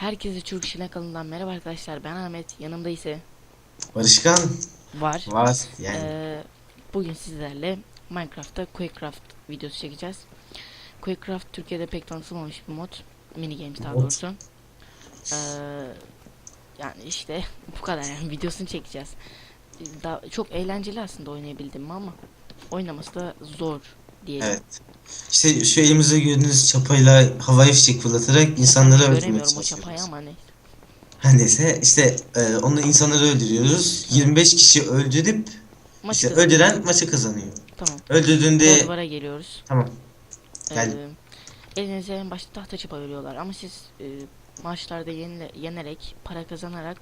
Herkese Türk İşine kanalından merhaba arkadaşlar ben Ahmet yanımda ise Barışkan var. var yani. Ee, bugün sizlerle Minecraft'ta Quakecraft videosu çekeceğiz. Quakecraft Türkiye'de pek tanıtılmamış bir mod. Mini games daha Mod. doğrusu. Ee, yani işte bu kadar yani videosunu çekeceğiz. Daha, çok eğlenceli aslında oynayabildim ama oynaması da zor diyelim. evet. İşte şu elimizde gördüğünüz çapayla havai fişek fırlatarak insanları öldürmeye Göremiyorum o çapayı ama ne. Her neyse işte e, onunla insanları öldürüyoruz. 25 kişi öldürüp Maçı işte kazandık. öldüren maçı kazanıyor. Tamam. Öldürdüğünde Duvara geliyoruz. tamam. Gel. Ee, elinize en başta tahta çapa veriyorlar ama siz e, maçlarda yenile, yenerek para kazanarak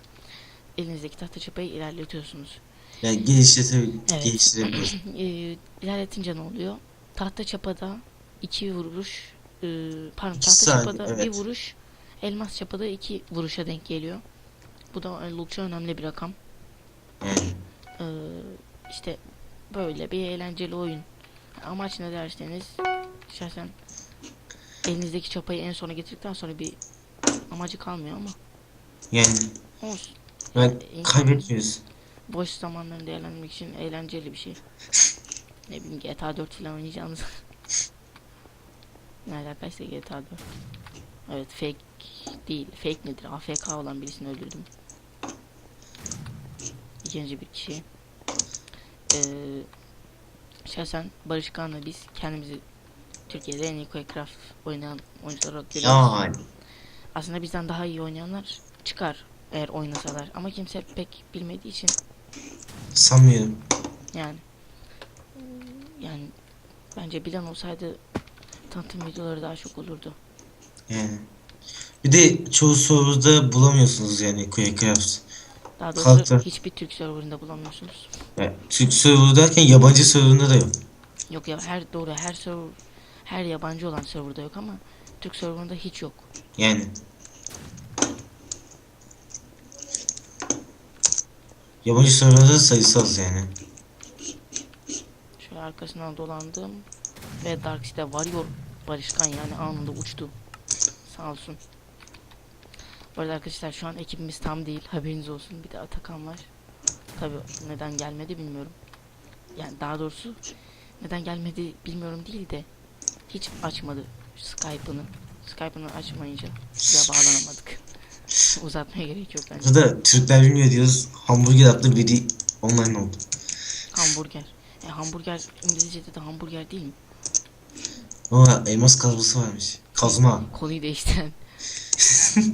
elinizdeki tahta çapayı ilerletiyorsunuz. Yani geliştirebilir, Evet. geliştirebilir. e, ilerletince ne oluyor? Tahta çapada iki vuruş e, pardon tahta saniye, çapada bir evet. vuruş elmas çapada iki vuruşa denk geliyor. Bu da oldukça önemli bir rakam. Ee, işte böyle bir eğlenceli oyun. Amaç ne derseniz şahsen elinizdeki çapayı en sona getirdikten sonra bir amacı kalmıyor ama yani olsun. ben Yani kaybetmiyoruz. boş zamanlarını değerlendirmek için eğlenceli bir şey. ne bileyim GTA 4 falan oynayacağınız. ne alakaysa GTA 4. Evet fake değil. Fake nedir? AFK olan birisini öldürdüm. İkinci bir kişi. Ee, şahsen Barış Kağan'la biz kendimizi Türkiye'de en iyi Minecraft oynayan oyuncular olarak görüyoruz. Yani Aslında bizden daha iyi oynayanlar çıkar eğer oynasalar. Ama kimse pek bilmediği için sanmıyorum. yani yani bence bilen olsaydı tanıtım videoları daha çok olurdu. Yani. Bir de çoğu soruda bulamıyorsunuz yani Quakecraft. Daha doğrusu Halkta. hiçbir Türk serverında bulamıyorsunuz. Yani Türk server derken yabancı serverında da yok. Yok ya her doğru her server her yabancı olan serverda yok ama Türk serverında hiç yok. Yani. Yabancı serverda da sayısı az yani. Arkasından dolandım ve Darkseid'e varıyor Barışkan yani anında uçtu. Sağ olsun. Bu arada arkadaşlar şu an ekibimiz tam değil haberiniz olsun. Bir de Atakan var. Tabi neden gelmedi bilmiyorum. Yani daha doğrusu neden gelmedi bilmiyorum değil de hiç açmadı Skype'ını. Skype'ını açmayınca size bağlanamadık. Uzatmaya gerek yok bence. Burada Türkler bilmiyor diyoruz. Hamburger adlı biri online oldu. Hamburger. E hamburger İngilizce'de de hamburger değil mi? Ama elmas kazması varmış. Kazma. Konuyu değiştiren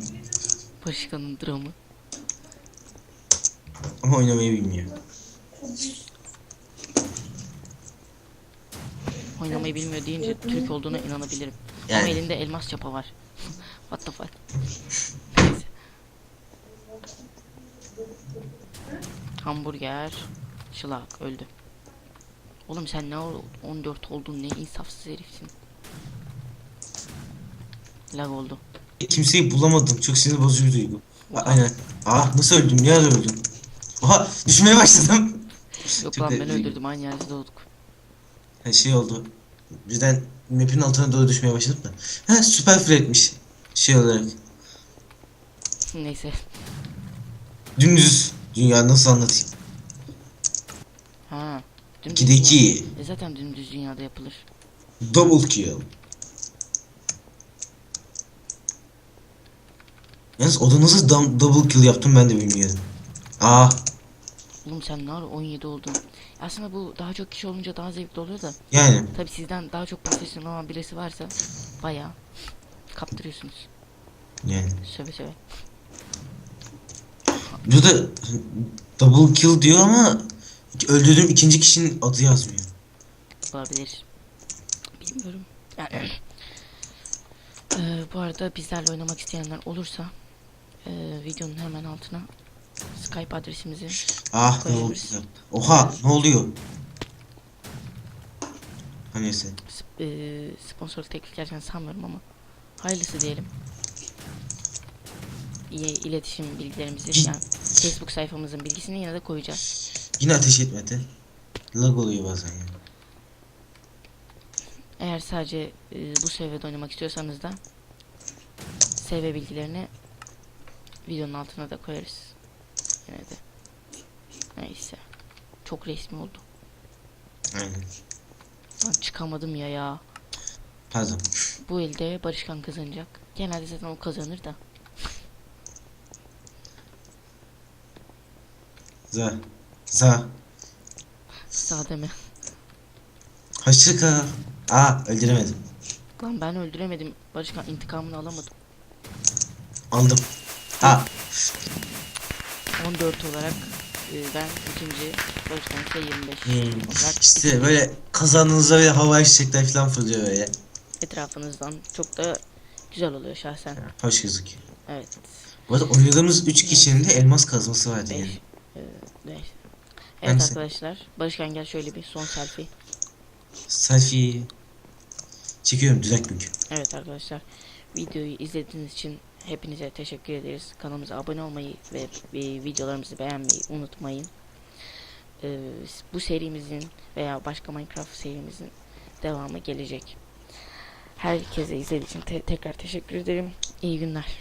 Başkanın dramı. Ama oynamayı bilmiyor. Oynamayı bilmiyor deyince Türk olduğuna inanabilirim. Ama Yani elinde elmas çapa var. What the fuck. Hamburger. Şılak öldü. Oğlum sen ne ol- 14 oldun ne insafsız herifsin. Lag oldu. kimseyi bulamadım. Çok sinir bozucu bir duygu. A- Aynen. Ah nasıl öldüm? Niye öldüm? Oha düşmeye başladım. Yok lan ben öldürdüm aynı yerde doğduk. Ha, şey oldu. Birden map'in altına doğru düşmeye başladım da. Ha süper fretmiş. Şey olarak. Neyse. Dümdüz. Dünya nasıl anlatayım? Ha. Dümdüz 2'de dünya- 2. E zaten dümdüz dünyada yapılır. Double kill. Yalnız o da nasıl dam- double kill yaptım ben de bilmiyorum. Ah Oğlum sen ne ara 17 oldun? Aslında bu daha çok kişi olunca daha zevkli oluyor da. yani Tabi sizden daha çok profesyonel olan birisi varsa bayağı kaptırıyorsunuz. yani. Söve söve. Burada double kill diyor ama öldürdüğüm ikinci kişinin adı yazmıyor. Olabilir. Bilmiyorum. Yani. Eee, bu arada bizlerle oynamak isteyenler olursa eee, videonun hemen altına Skype adresimizi Ah ne oldu? Oha ne oluyor? Ha neyse. sp- sponsorluk teklif geleceğini sanmıyorum ama hayırlısı diyelim. İyi iletişim bilgilerimizi yani Facebook sayfamızın bilgisini yine de koyacağız. Yine ateş etmedi. Lag oluyor bazen yani. Eğer sadece e, bu seviyede oynamak istiyorsanız da CV bilgilerini videonun altına da koyarız. Yine de. Neyse. Çok resmi oldu. Aynen. Lan çıkamadım ya ya. Pardon. Bu elde Barışkan kazanacak. Genelde zaten o kazanır da. Za. Za. Sağ deme. Hoşça kal. Aa öldüremedim. Lan ben öldüremedim. Barışkan intikamını alamadım. Aldım. Aa 14 olarak e, ben ikinci, Barışkan ise 25 hmm, olarak işte böyle kazandığınızda böyle havai fişekler falan fırlıyor böyle. etrafınızdan çok da güzel oluyor şahsen. Hoş gözüküyor. Evet. Bu arada oynadığımız 3 kişinin de elmas kazması vardı 5 yani. e, neyse. Ben Evet se- arkadaşlar. Barışkan gel şöyle bir son selfie. Selfie. Çekiyorum düzelt bugün. Evet arkadaşlar. Videoyu izlediğiniz için hepinize teşekkür ederiz. Kanalımıza abone olmayı ve, ve videolarımızı beğenmeyi unutmayın. Ee, bu serimizin veya başka Minecraft serimizin devamı gelecek. Herkese izlediği için te- tekrar teşekkür ederim. İyi günler.